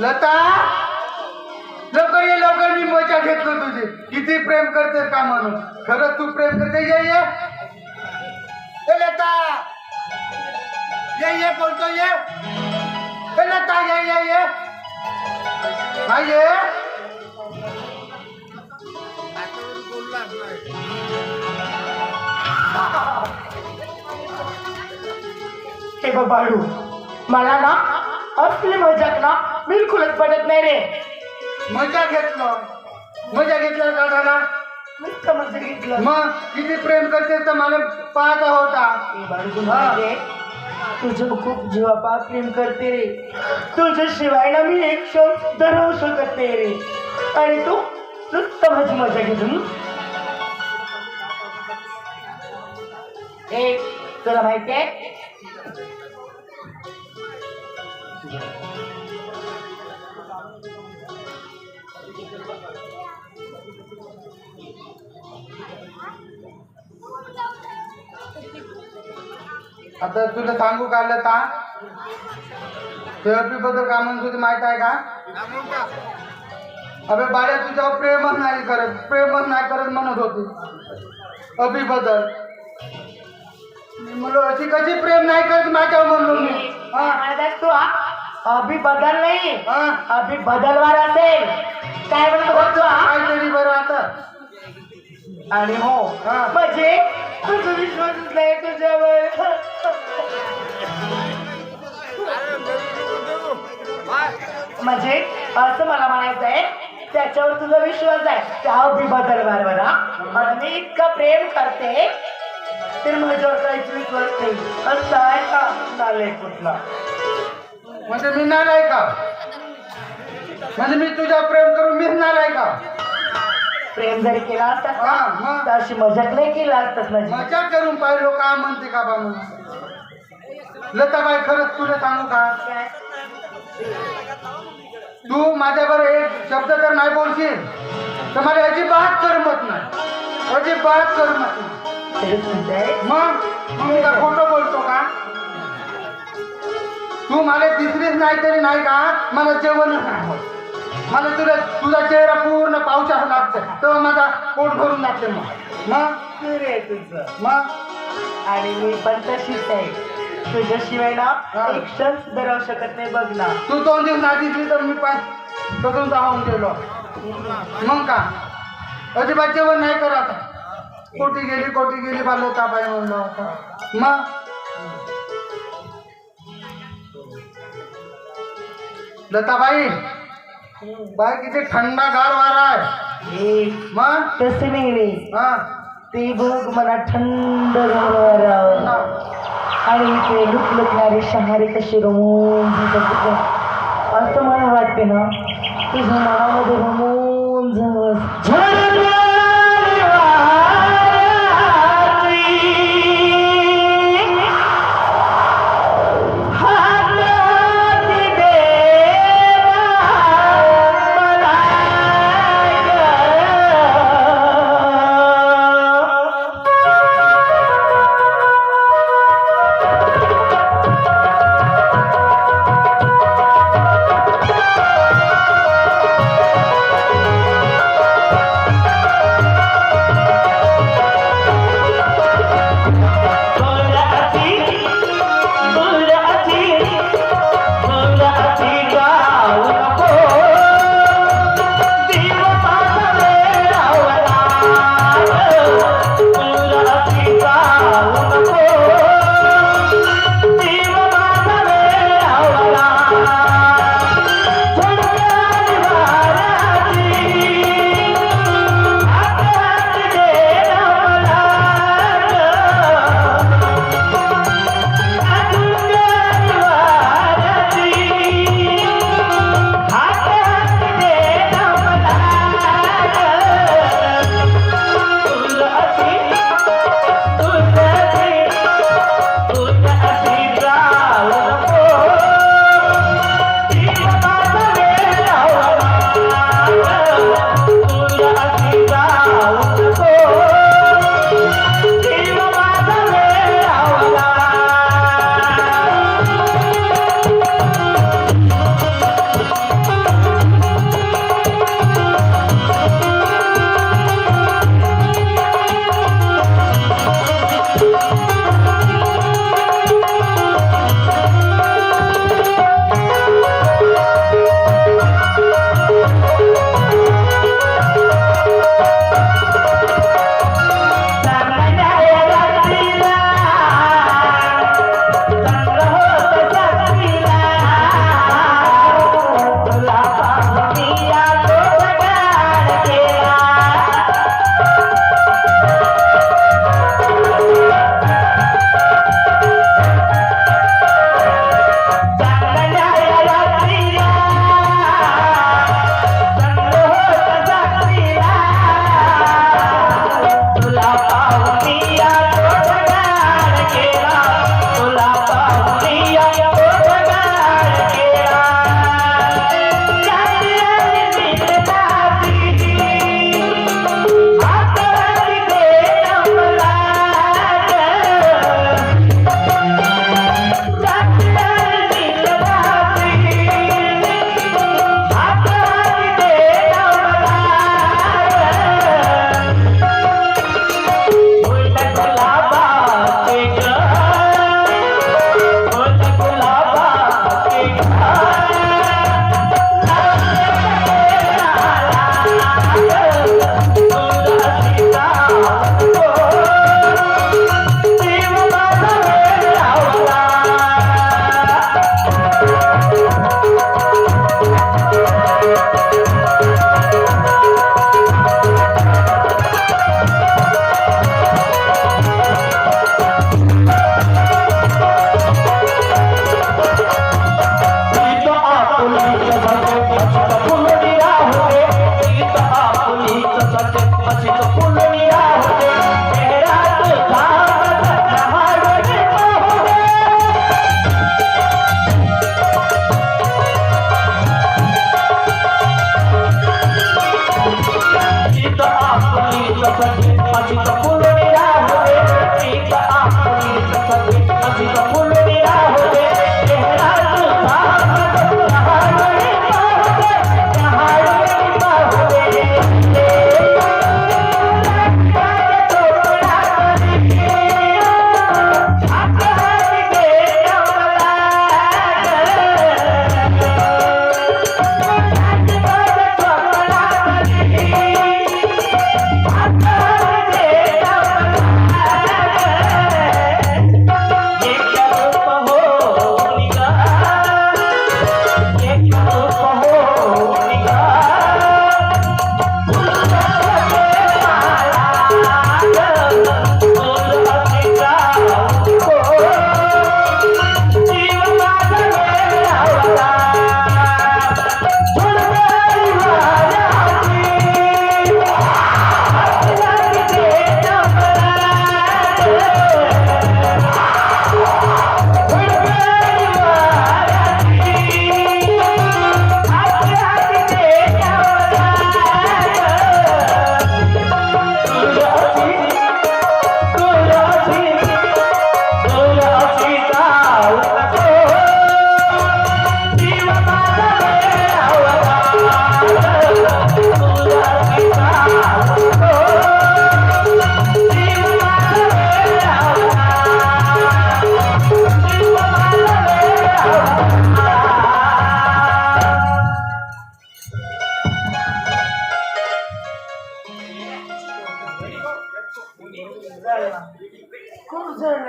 लता लवकर ये लवकर मी मजा घेतलो तुझी. किती प्रेम करते का म्हणून? खरंच तू प्रेम करते? ये ये. ए लता. ये ये बोलतो ये. ए लता ये ये ये. हा ये. हे बाळू मला ना असली मजाक ना बिलकुलच पडत नाही रे. मजा घेतलो. मजा घेतल्या दादाला नुसतं मजा घेतलं. मग किती प्रेम करते तर मला पाहता होता हे बाळू तुला माहितीये, तुझं खूप जीवापा प्रेम करते रे. तुझ्याशिवाय ना मी एक क्षण सुद्धा राहू शकत नाही रे. आणि तू नुसतं माझी मजा घेतो ए तुला माहितीये आता तुला सांगू का लता थेरपी बद्दल का म्हणत होती माहीत आहे का? अबे बाळ्या तुझ्यावर प्रेमच नाही करत. प्रेमच नाही करत म्हणत होती. अभि बद्दल मी म्हणलो अशी कशी प्रेम नाही करत माझ्यावर म्हणलो मी? हा? तू? अभि बदल नाही. अभि बदलवार असेल. काय म्हणतो? काहीतरी बरं आता. आणि हो म्हणजे तुझा विश्वासच नाही तुझ्यावर? म्हणजे असं मला म्हणायचं आहे त्याच्यावर तुझा विश्वास आहे. त्या अभि बरोबर आणि मी इतकं प्रेम करते तर माझ्यावर काहीच विश्वास नाही. असं आहे का? चालेल कुठला? म्हणजे मी नालाय का? म्हणजे मी तुझ्या प्रेम करून मी नालाय का? प्रेम जरी केला असतात हा, ना? तर अशी मजाक नाही केला असतात माझी मजा करून पाहिलो का म्हणते का बा म्हणून लताबाई खरंच तुला सांगू का? तू माझ्याबरोबर एक शब्द तर नाही बोलशील तर मला अजिबात करमत नाही. अजिबात करमत नाही. तरी मग? मग मी का खोटं बोलतो का? तू मला दिसलीच नाही तरी नाही का? मला जेवणच नाही होत मला तुला तुझा चेहरा पूर्ण पावसा लागतं तेव्हा माझा पोट भरून जाते मग. मग? आहे तुझं. मग? आणि मी पण तशीच आहे. तुझ्याशिवाय ना हा. एक क्षण सुद्धा राहू शकत नाही बघ ना. तू दोन दिवस नाही दिसली तर मी पाय कसून जाऊन गेलो. मग का? अजिबात जेवण नाही करत. कोटी गेली कोटी गेली बालो ताबाई म्हणलं होता. मग? लताबाई? बाई किती थंडगार वारा आहे हे मग? तसे नाही रे. हा. ते बघ मला थंड गार आणि ते लुकलुकणारे शहारे कसे रमून असं मला वाटते ना तुझ्या मनामध्ये रमून जावं.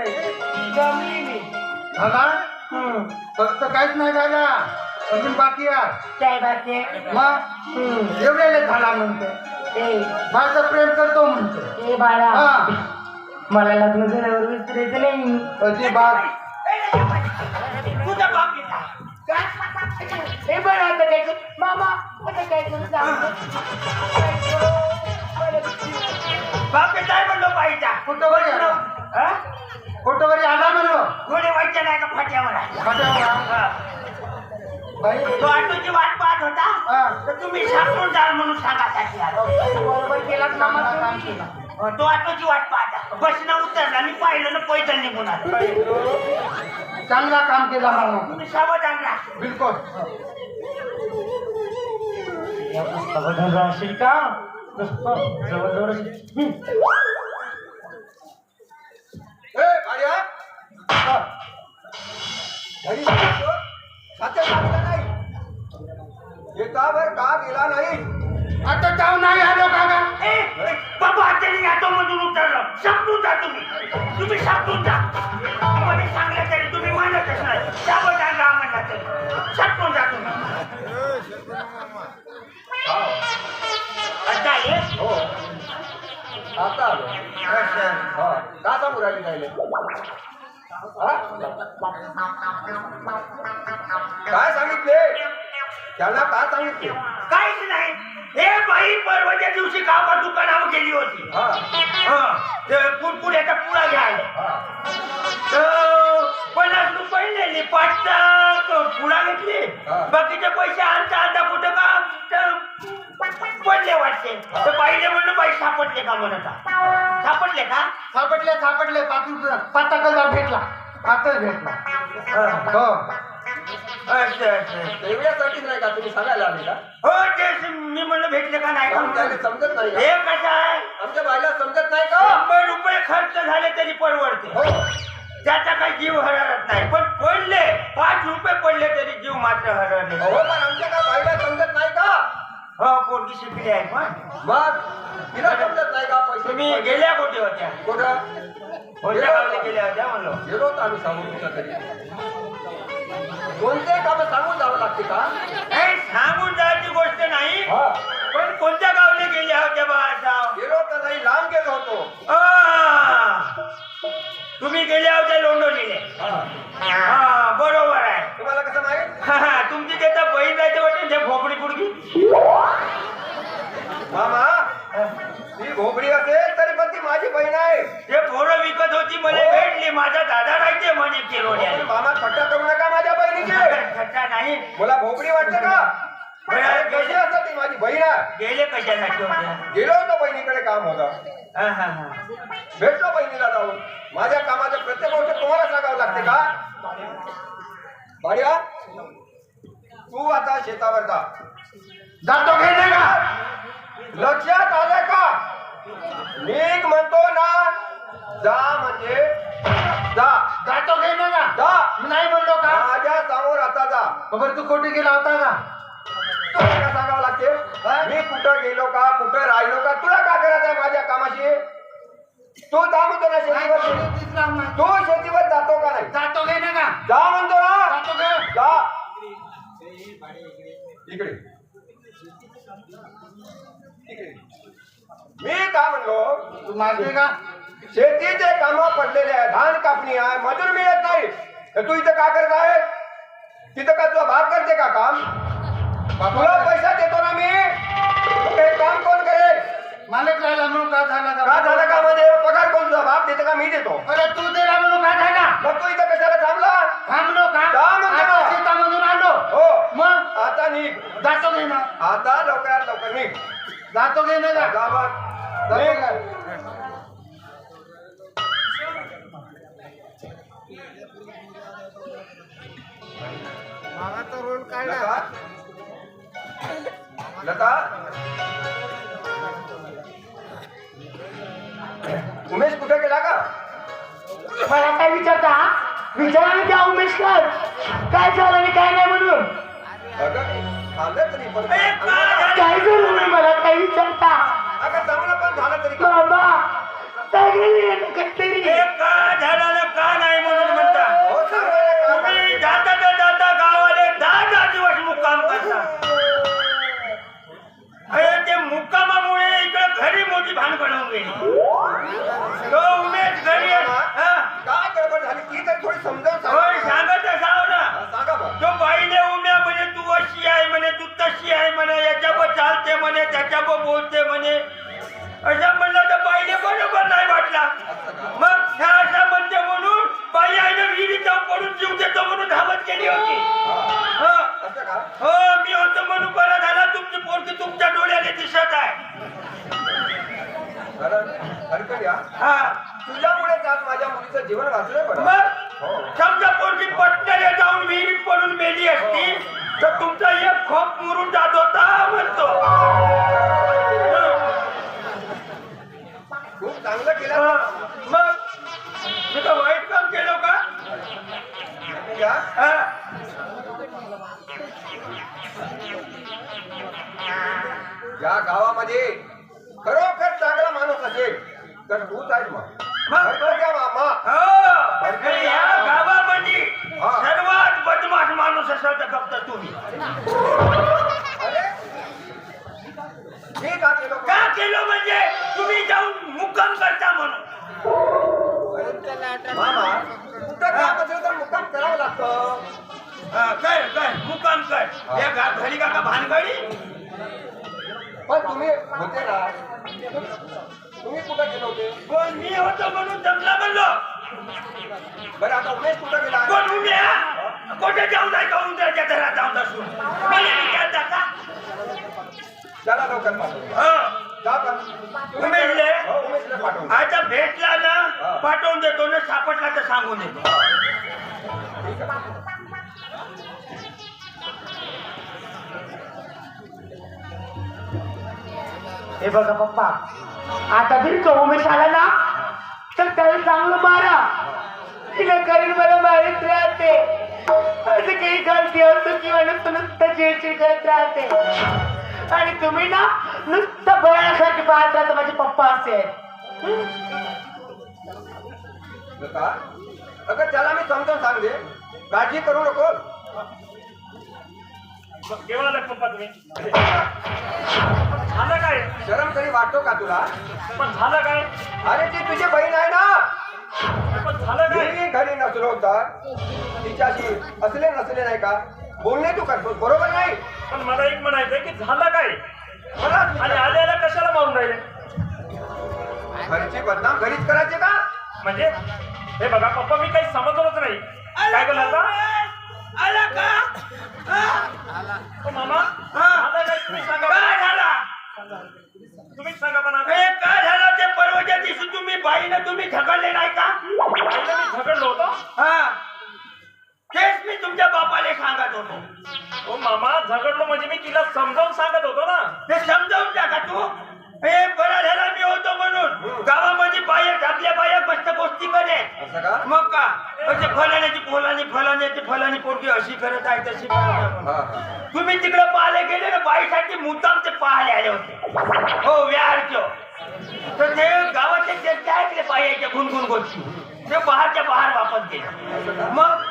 जमली मी. झाला. फक्त काहीच नाही झाला अजून बाकी आहे. काय बाकी आहे? मग? हम्म. एवढ्याला झाला म्हणते. ए. माझं प्रेम करतो म्हणते. ए बाळा. हा. मला लग्न झाल्यावर विसरायचं नाही. अजिबात तुझा बाप येता. हे बरं आता काय करू? मामा आता काय करू? जाऊ दे. बाप येताय म्हणलो पाहिजे कुठं बरी? बरी आला म्हणलो घोडे व्हायचे नाही का फाट्यावर? फाट्यावर बाई. तो ऑटोची वाट पाहत होता. हा. तर तुम्ही सापडून जाल म्हणून सांगासाठी आलो. बरोबर केला मामा चांगला काम. केलं. तो ऑटोची वाट पाहता बसनं उतरला मी पाहिलं ना पैदल निघून आलो. चांगला काम केला मामा तुम्ही सावधान राहा. बिलकुल. सावधान राहशील का? जवळ ए, आर्या? हा. घरी नाही. एका वर का? गेला नाही. आता जाऊ नाही आलो काका. बाबा हाताने ऑटो मधून उतरलं. सापडून जा तुम्ही. तुम्ही सापडून जा. कोणी सांगलं तरी तुम्ही मानतच नाही. सावधान राहा म्हणला तरी. जा तुम्ही. सांगू राहिली. काय सांगितले? त्यांना का सांगितले? काहीच नाही. हे बाई परवाच्या दिवशी कामा दुकानावर गेली होती. हा. हं, ते पुरपुऱ्याचा पुडा घ्यायला. तर पन्नास रुपये नेली पाचचा पुडा घेतली. हा. बाकीचे पैसे आणता आणता कुठं का? तर पडले वाटते. तर बाईने म्हणलं बाई सापडले का म्हणत सापडले का? सापडले सापडले. पाच पाच कलर भेटला. पाचच भेटला. हो. असं असं एवढ्यासाठीच नाही का? तुम्ही सांगायला आले का? हो तेच मी म्हणलं भेटले का नाही? का काम त्याला म्हणून. समजत नाही हे कसं आहे? आमच्या बाईला समजत नाही का? शंभर रुपये खर्च झाले तरी परवडते. हो. त्याचा काही जीव हरत नाही. पण पडले पाच रुपये पडले तरी जीव मात्र हो पण आमच्या बाईला समजत नाही का? हो पोरगी शिकली आहे पण मग तिला समजत नाही का? पैसे तुम्ही गेल्या कुठे होत्या? कुठं? कोणत्या गावला गेल्या होत्या म्हणलो? गेलो तर आम्ही सांगून तुझ्या घरी. कोणते काम सांगून जावं लागते का? नाही सांगून जायची गोष्ट नाही. हा. पण कोणत्या गावला गेल्या होत्या बाळासाव गेलो तर नाही लांब गेलो होतो. आ, तुम्ही गेल्या होत्या लोंडोलीले हा. हा बरोबर आहे. तुम्हाला कसं माहीत? हा, हा, तुमची त्याचा बहीण जायचं वाटेल ते भोपडी पुडगी. मामा ती घोबडी असेल तरी पण ती माझी बहीण आहे. ते पोरं विकत होती मला भेटली. माझा दादा राहायचे म्हणे किरोड्या पण मामा थट्टा करू नका माझ्या बहिणीची. थट्टा नाही. मला भोबडी वाटते का? बरं, कशी माझी बहीण आहे. गेले कशासाठी गेलो होतो बहिणीकडे काम होतं. हा, हा, हा. भेटलो बहिणीला जाऊन. माझ्या कामाचं प्रत्येक गोष्ट तुम्हाला सांगावं लागते का? भाड्या तू आता शेतावर जा. जातो घे नाही का? लक्षात आलं का? नीट म्हणतो ना जा म्हणजे जा. जातो घे नाही का? जा. नाही म्हणलो का? माझ्यासमोर आता जा. खबर तू कोटी गेला होता का तुला काय सांगावं लागते. मी कुठं गेलो का कुठं राहिलो का तुला काय करायचं आहे माझ्या कामाशी? तू जा म्हणतो ना नाही शेतीवर. तू शेतीवर जातो का नाही? जातो घे नाही का जा म्हणतो ना. जातो घे जा. इकडे. इकडे. मी काय म्हणलो? तू मारते का शेतीचे काम पडलेले आहे धान कापणी आहे. मजूर मिळत नाही. तू इथं का करत आहे तिथं का तुझा भाग करते का काम? तुला पैसा देतो ना मी. ते काम कोण करेल? मालक राहिला म्हणून का झाला का झालं का मध्ये? पगार कोण तुझा भाग देतो का मी देतो? अरे तू दिला म्हणून का झाला? मग तू इथं कशाला थांबला? थांबलो का? थांब ना. आता शेतामधून आलो. हो. मग? आता निघ. जातो घे ना. आता लवकरात लवकर निघ. जातो घे नाही का गावात. जातो निघ. का? लता? उमेश कुठे गेला का मला काय विचारता? विचारा ना त्या उमेशकर. काय झालं आणि काय नाही म्हणून? अगं तरी पण ए, काय झालं? नाही मला काय विचारता? अगं चांगलं पण झालं तरी बाबा सगळी कत्तरी हे का झाडाला होऊन गेली. तो उमेश घरी हा? काय गडबड झाली? ती तर थोडी समजावून होय सांगा सांगत असाव ना सांगा बा तो बाईने उम्या म्हणे तू अशी आहे म्हणे तू तशी आहे म्हणे याच्यावर चालते म्हणे त्याच्यावर बोलते म्हणे. असं म्हणलं तर बाईने बरोबर नाही वाटला. मग ह्या अशा म्हणते म्हणून बाई आईने विहिरी जाऊन पडून जीव देतो म्हणून धावत केली होती. हा, हो. असं का? हो मी होतो म्हणून बरं झाला. तुमची पोरगी तुमच्या डोळ्याने दिसत आहे. बरं, हरकत या. हा. तुझ्यामुळे आज माझ्या मुलीचं जीवन वाचलंय बरं. मग? हो. समजा पोरगी पटणारे जाऊन विहिरीत पडून मेली असती तर तुमचा एक खोप मुरून जात होता म्हणतो. खूप चांगलं केलं. हं, मग? मी का वाईट काम केलं का? या. हं? या गावामध्ये बरं आता उमेश कुठं गेला कोण कुठे जाऊ नाही का उद्याच्या घरात जाऊन का चला लवकर पाठवून हं. जा पण. उमेशले? हो, उमेशला पाठवून आता भेटला. ना पाठवून देतो ना सापडला तर सांगून देतो हे बघा पप्पा आता तो उमेश आला ना तर त्याला चांगलं मारा. तिला करीन मला मारित राहते. असं काही गलती असतो किंवा नुसतं नुसतं चिडचिड करत राहते. आणि तुम्ही ना नुसतं बळासारखे पाहत राहता माझे पप्पा असे अगं त्याला मी समजावून सांगते. काळजी करू नको. केव्हा पप्पा तुम्ही? झालं काय? शरम तरी वाटतो का तुला? पण झालं काय? अरे ती तुझी बहीण आहे ना. पण झालं मी घरी नसलो होता. तिच्याशी असले नसले नाही का? बोलणे तू करतो बरोबर नाही? पण मला एक म्हणायचंय की झालं काय? मला आणि आल्याला कशाला मारून राहिले घरची बदनाम घरीच करायचे का? म्हणजे? हे बघा पप्पा मी काही समजलोच नाही. काय केलं आता? आला का? मामा आला काय? तुम्ही सांगा. तुम्हीच सांगा पण आता. काय झालं? ते परवाच्या दिवशी तुम्ही बाईनं तुम्ही झगडले नाही का? मी झगडलो होतो. हा. तेच मी तुमच्या बापाले सांगत होतो. हो मामा झगडलो म्हणजे मी तिला समजावून सांगत होतो ना. ते समजावून टाका तू. हे बरं झाला मी होतो म्हणून गावामध्ये बाया आपल्या बाया मस्त गोष्टी करे असं का? मग का? म्हणजे फलाण्याची फलानी फलाण्याची फलानी पोरगी अशी करत आहे तशी करत आहे. हा हा. तुम्ही तिकडे पाहायला गेले ना बाईसाठी मुद्दाम ते पाहायला आले होते. हो व्यारचो तर ते गावाचे जे ऐकले पायाच्या गुणगुण गोष्टी. ते बाहेरच्या बाहेर वापस गेले. मग?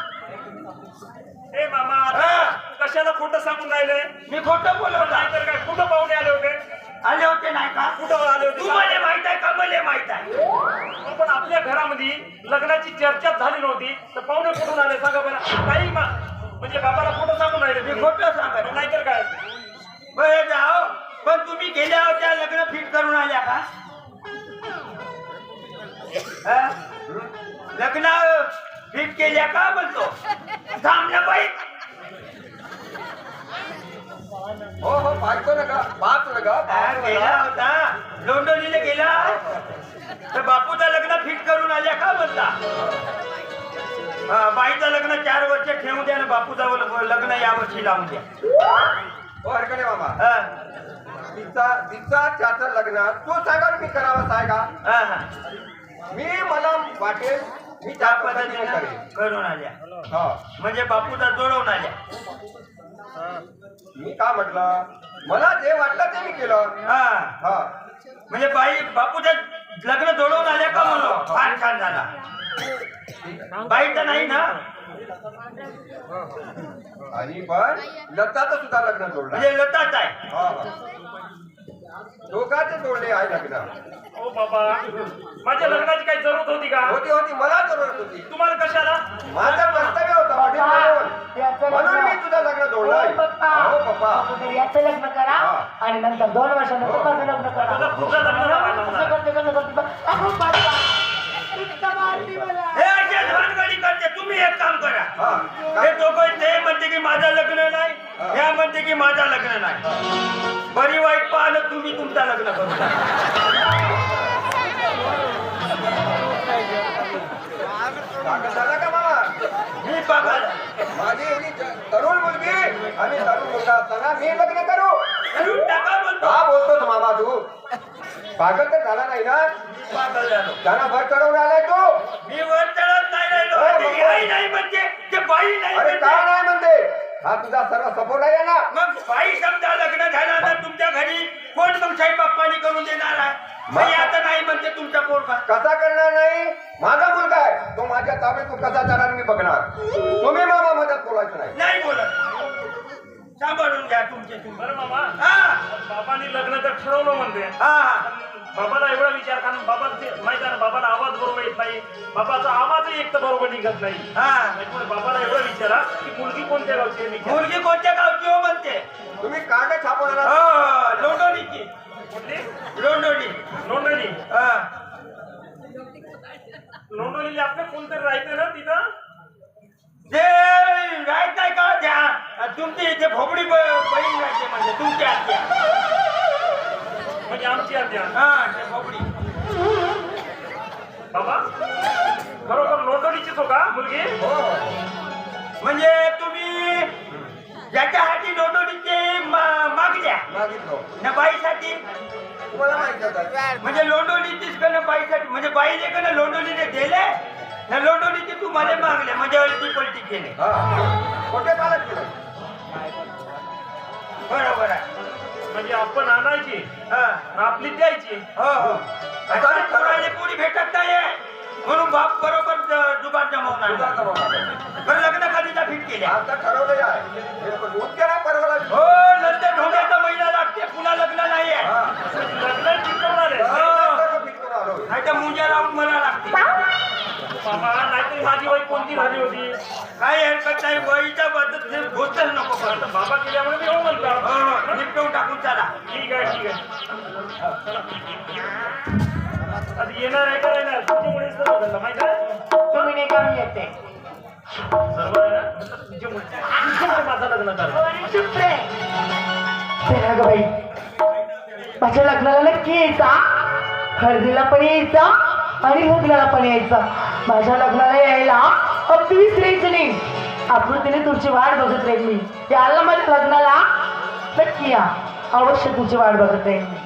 ए मामा हा, कशाला खोटं सांगून राहिले? मी खोटं बोलवलं नाही तर काय कुठं पाहुणे आले होते? आले होते नाही का? कुठं आले होते? तुम्हाला माहीत आहे का? मला माहीत आहे. हो, पण आपल्या घरामध्ये लग्नाची चर्चा झाली नव्हती. तर पाहुणे कुठून आले सांगा बरं. काही मा- म्हणजे बाबाला खोटं सांगून राहिले मी. खोटं सांगत नाहीतर काय? बरं जाओ पण तुम्ही गेल्या होत्या लग्न फिट करून आल्या का? हा? लग्न फिट केल्या का बोलतो थांब ना बाई. हो हो पाहतो ना का पाहतो ना का हा, पाहतो ना गेला? होता. लोंडोलीला गेला. तर बापूचं लग्न फिट करून आल्या का हा, बाईचं लग्न चार वर्ष ठेवू द्या आणि बापूचं लग्न या वर्षी लावून द्या. हो हरकत मामा. तिचा तिचा त्याचं लग्न तू सांगा मी करावंच आहे का हा, हा. मी मला वाटेल मी त्या पद्धतीने करून आल्या. हा. म्हणजे बापूचा जोडवून आल्या. मी का म्हटलं? मला जे वाटलं ते मी केलं. हा. हा. म्हणजे बाई बापूच्या लग्न जोडवून आल्या का म्हणलो फार छान झाला. बाईचा नाही ना? आणि पण लताचं सुद्धा लग्न जोडलं. म्हणजे लताच आहे. हा, हा. दोघांचे जोडले आहे लग्न. ओ बाबा माझ्या लग्नाची काही जरूरत होती का? होती होती मला जरूरत होती. तुम्हाला कशाला? माझं कर्तव्य होतं म्हणून याचं म्हणून मी लग्न तुझं लग्न जोडलंय. हो पप्पा हो पप्पा. अगोदर याचं लग्न करा हा. आणि नंतर दोन वर्षानंतर हो. माझं लग्न करा. तुझं- तुझं लग्न झालं. कसं करते कसं करते अहो पप्पा इतकं मारली मला. हे करते तुम्ही एक काम हा. दोघं ते म्हणते की माझं लग्न नाही. ह्या म्हणते की माझं लग्न नाही. बरी वाईट पाहणं तुम्ही तुमचं लग्न करू काका झाला का मी माझी तरुण मुलगी आणि तरुण मुलगा असताना मी लग्न करू. मामा तू. पागल तर झाला नाही ना? पागल झालो. त्यांना भर चढवून आलाय तू. मी वर चढत नाही राहिलो. नाही म्हणते. ते बाई नाही अरे का म्हणते नाही म्हणते? हा तुझा सर्व सपोर्ट आहे ना? मग बाई समजा लग्न झालं तर तुमच्या घरी कोण मग स्वयंपाक पाणी करून देणार आहे? बाई आता नाही म्हणते तुमच्या पोरका कसा करणार नाही? माझा मुलगा आहे. तो माझ्या ताब्यात तू कसा जाणार मी बघणार. तुम्ही मामा मदत बोलायचं नाही. नाही बोलत. सांभाळून घ्या तुमचे तुम्ही. बरं मामा. हा. बाबांनी लग्न तर ठरवलं म्हणते. हा हा. बाबाला एवढा विचार कारण बाबा माहिती आहे ना बाबाला आवाज बरोबर येत नाही. बाबाचा आवाजही एक तर बरोबर निघत नाही. हा. बाबाला एवढा विचारा की मुलगी कोणत्या गावची आहे. मुलगी कोणत्या गावची हो म्हणते? तुम्ही कार्ड छापवणार आहात? हो लोंडोलीची कुठली? नोंदणी हा. नोंदवलेली आपलं कोणतरी राहते ना तिथं? ते राहत नाही का? त्या तुमची ते भोपडी ब- बहीण राहते म्हणजे तुमची आत्या म्हणजे आमची आद्या हा ते बाबा? बरोबर नोंदवणीचीच हो का मुलगी? हो. म्हणजे तुम्ही ज्याच्यासाठी लोंडोलीचे मागल्या मागितलो. न बाईसाठी? तुम्हाला माहीत होतं म्हणजे लोंडोलीचीच का न बाईसाठी? म्हणजे बाईने का न लोंडोलीने दिले न लोंडोलीचे तुम्हाला मागले म्हणजे अळती पलटी केले. हा. खोटे पालक केलं. बरोबर आहे. म्हणजे आपण आणायची. आणि आपली द्यायची. हो हो. आता पोराले पोरी भेटत नाही म्हणून बाप बरोबर ज- जुगाड जमवणार लग्न कधीचा फिट केल्या? आता ठरवलं आहे हे नंतर ढोंग्याचा महिना लागते. पुन्हा लग्न नाही आहे. हा. लग्न हो. फिट. नाही तर मुंजा लावून मला लागते. बाबा. नाहीतरी माझी वय कोणती झाली होती? काही हरकत नाही. वहीच्या बद्दल गोष्टच नको बाबा केल्यामुळे मी म्हणतो. निपटवून टाकून चला. ठीक आहे ठीक आहे. आता येणार आहे का येणार? तुमच्यामुळे सर्व झालं माहिती आहे? तुम्ही नाही का मी येते? सर्व आहे ना? तुमच्यामुळे तुमच्यामुळे माझं लग्न झालं चुप रे ते ना ग बाई. माझ्या लग्नाला नक्की यायचा. हळदीला पण यायचा आणि लग्नाला पण यायचा. माझ्या लग्नाला यायला अगदी विसरायचं नाही. आकृतीने तुमची वाट बघत राहील मी. याला माझ्या लग्नाला नक्की या. अवश्य तुझी वाट बघत आहे